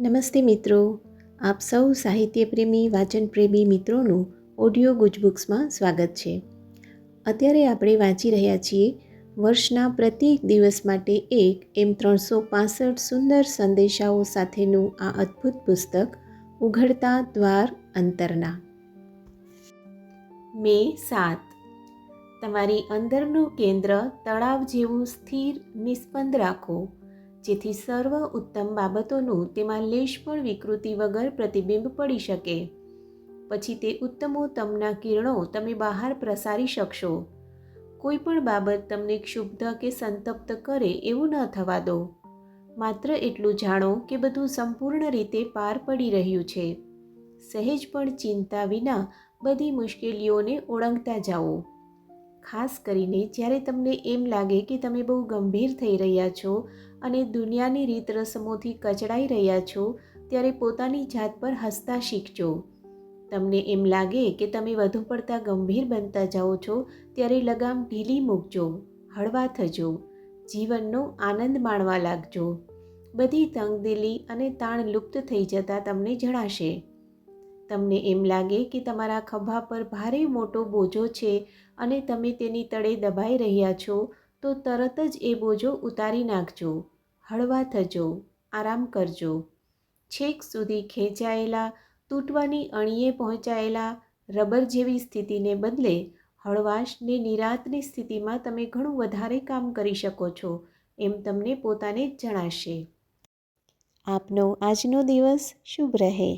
નમસ્તે મિત્રો. આપ સૌ સાહિત્યપ્રેમી, વાચનપ્રેમી મિત્રોનું ઓડિયો ગુજબુક્સમાં સ્વાગત છે. અત્યારે આપણે વાંચી રહ્યા છીએ વર્ષના પ્રત્યેક દિવસ માટે એક એમ ત્રણસો પાસઠ સુંદર સંદેશાઓ સાથેનું આ અદ્ભુત પુસ્તક, ઉઘડતા દ્વાર અંતરના. મે સાત. તમારી અંદરનું કેન્દ્ર તળાવ જેવું સ્થિર, નિસ્પંદ રાખો. જેથી સર્વ ઉત્તમ બાબતોનું તેમાં લેશ પણ વિકૃતિ વગર પ્રતિબિંબ પડી શકે. પછી તે ઉત્તમોત્તમના કિરણો તમે બહાર પ્રસારી શકશો. કોઈ પણ બાબત તમને ક્ષુબ્ધ કે સંતપ્ત કરે એવું ન થવા દો. માત્ર એટલું જાણો કે બધું સંપૂર્ણ રીતે પાર પડી રહ્યું છે. સહેજ પણ ચિંતા વિના બધી મુશ્કેલીઓને ઓળંગતા જાઓ. ખાસ કરીને જ્યારે તમને એમ લાગે કે તમે બહુ ગંભીર થઈ રહ્યા છો અને દુનિયાની રીત રસમોથી કચડાઈ રહ્યા છો, ત્યારે પોતાની જાત પર હસતા શીખજો. તમને એમ લાગે કે તમે વધુ પડતા ગંભીર બનતા જાઓ છો, ત્યારે લગામ ઢીલી મૂકજો, હળવા થજો, જીવનનો આનંદ માણવા લાગજો. બધી તંગદિલી અને તાણ લુપ્ત થઈ જતાં તમને જણાશે. તમને એમ લાગે કે તમારા ખભા પર ભારે મોટો બોજો છે અને તમે તેની તળે દબાઈ રહ્યા છો, તો તરત જ એ બોજો ઉતારી નાખજો. હળવા થજો. આરામ કરજો. છેક સુધી ખેંચાયેલા, તૂટવાની અણીએ પહોંચાયેલા રબર જેવી સ્થિતિને બદલે હળવાશને નિરાતની સ્થિતિમાં તમે ઘણું વધારે કામ કરી શકો છો, એમ તમને પોતાને જણાશે. આપનો આજનો દિવસ શુભ રહે.